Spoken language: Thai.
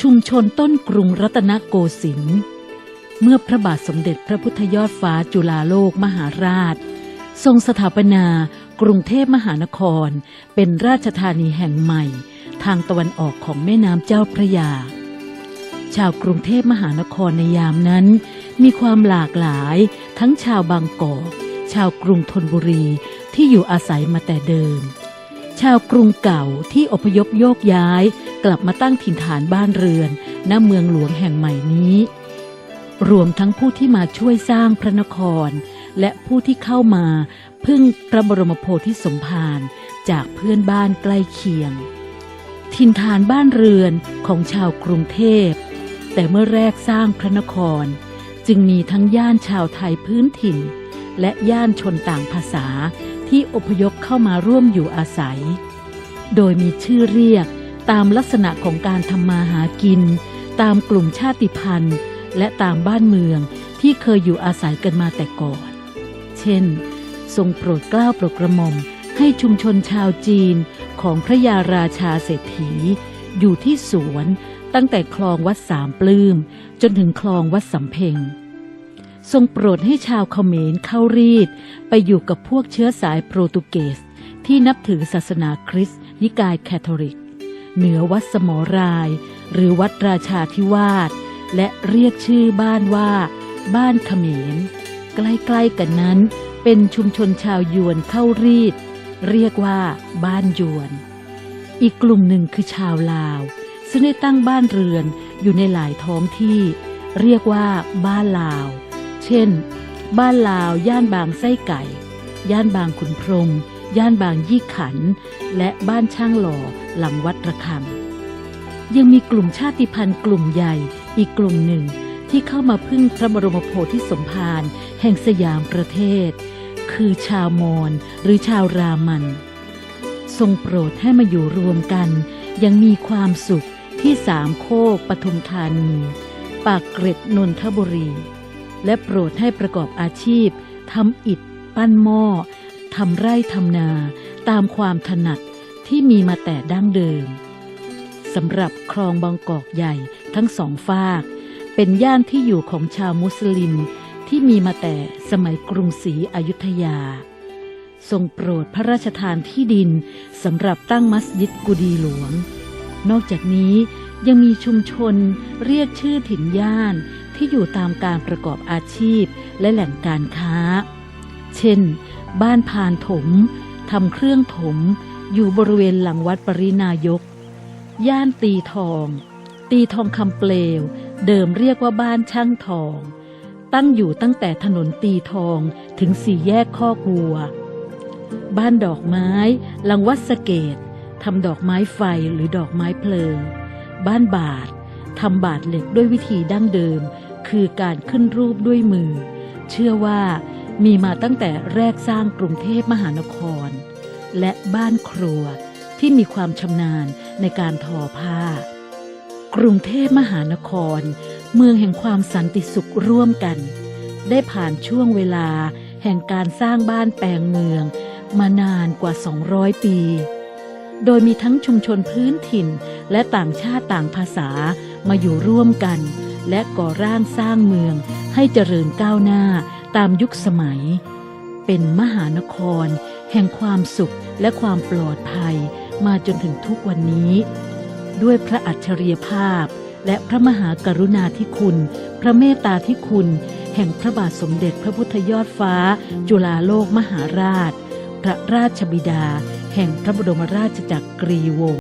ชุมชนต้นกรุงรัตนโกสินทร์เมื่อพระบาทสมเด็จพระพุทธยอดฟ้าจุฬาโลกมหาราช ทรงสถาปนากรุงเทพมหานคร เป็นราชธานีแห่งใหม่ ทางตะวันออกของแม่น้ำเจ้าพระยา ชาวกรุงเทพมหานครในยามนั้น มีความหลากหลาย ทั้งชาวบางกอกชาวกรุงธนบุรีที่อยู่อาศัยมาแต่เดิม ชาวกรุงเก่าที่อพยพโยกย้าย กลับมาตั้งถิ่นฐานบ้านเรือนณเมืองหลวงแห่งใหม่นี้ รวมทั้งผู้ที่มาช่วยสร้างพระนคร และผู้ที่เข้ามาพึ่งพระบรมโพธิสมภารจากเพื่อนบ้านใกล้เคียง ถิ่นฐานบ้านเรือนของชาวกรุงเทพ แต่เมื่อแรกสร้างพระนคร จึงมีทั้งย่านชาวไทยพื้นถิ่น และย่านชนต่างภาษา ที่อพยพเข้ามาร่วมอยู่อาศัย โดยมีชื่อเรียกตามลักษณะของการทำมาหากิน ตามกลุ่มชาติพันธุ์ และตามบ้านเมืองที่เคยอยู่อาศัยกันมาแต่ก่อน เช่น ทรงโปรดเกล้าโปรดกระหม่อมให้ชุมชนชาวจีนของพระยาราชาเศรษฐี อยู่ที่สวนตั้งแต่คลองวัดสามปลื้ม จนถึงคลองวัดสำเพ็ง ทรงโปรดให้ชาวเขมรเข้ารีด ไปอยู่กับพวกเชื้อสายโปรตุเกส ที่นับถือศาสนาคริสต์นิกายแคทอลิก เหนือวัดสมอราย หรือวัดราชาธิวาสและเรียกชื่อบ้านว่า บ้านเขมร ใกล้ๆกันนั้น เป็นชุมชนชาวยวนเข้ารีด เรียกว่าบ้านยวน อีกกลุ่มหนึ่งคือชาวลาว ซึ่งได้ตั้งบ้านเรือนอยู่ในหลายท้องที่ เรียกว่าบ้านลาว ช่น บ้านลาว ย่านบางไส้ไก่ ย่านบางขุนพรม ย่านบางยี่ขัน และบ้านช่างหล่อหลังวัดระฆังยังมีกลุ่มชาติพันธุ์กลุ่มใหญ่อีกกลุ่มหนึ่งที่เข้ามาพึ่งพระบรมโพธิสมภารแห่งสยามประเทศ คือชาวมอญหรือชาวรามัน ทรงโปรดให้มาอยู่รวมกัน ยังมีความสุขที่สามโคกปทุมธานี ปากเกร็ดนนทบุรี และโปรดให้ประกอบอาชีพทำอิฐ ปั้นหม้อทำไร่ทำนา ตามความถนัดที่มีมาแต่ดั้งเดิมสำหรับคลองบางกอกใหญ่ทั้งสองฝาก เป็นย่านที่อยู่ของชาวมุสลิมที่มีมาแต่สมัยกรุงศรีอยุธยา ทรงโปรดพระราชทานที่ดินสำหรับตั้งมัสยิดกุดีหลวง นอกจากนี้ยังมีชุมชนเรียกชื่อถิ่นย่าน ที่อยู่ตามการประกอบอาชีพและแหล่งการค้า เช่น บ้านพานถมทำเครื่องถม อยู่บริเวณหลังวัดปรินายก ย่านตีทอง ตีทองคำเปลว เดิมเรียกว่าบ้านช่างทอง ตั้งอยู่ตั้งแต่ถนนตีทองถึงสี่แยกข้อกวัว บ้านดอกไม้ หลังวัดสะเกตทำดอกไม้ไฟหรือดอกไม้เพลิง บ้านบาททำบาทเหล็กด้วยวิธีดั้งเดิม คือการขึ้นรูปด้วยมือ เชื่อว่ามีมาตั้งแต่แรกสร้างกรุงเทพมหานคร และบ้านครัวที่มีความชำนาญในการทอผ้า กรุงเทพมหานคร เมืองแห่งความสันติสุขร่วมกัน ได้ผ่านช่วงเวลาแห่งการสร้างบ้านแปลงเมือง มานานกว่า 200 ปี โดยมีทั้งชุมชนพื้นถิ่นและต่างชาติต่างภาษามาอยู่ร่วมกัน และก่อร่างสร้างเมืองให้เจริญก้าวหน้าตามยุคสมัย เป็นมหานคร แห่งความสุขและความปลอดภัยมาจนถึงทุกวันนี้ ด้วยพระอัจฉริยภาพ และพระมหากรุณาธิคุณ พระเมตตาธิคุณ แห่งพระบาทสมเด็จพระพุทธยอดฟ้า จุฬาโลกมหาราช พระราชบิดา แห่งพระบรมราชจักรีวงศ์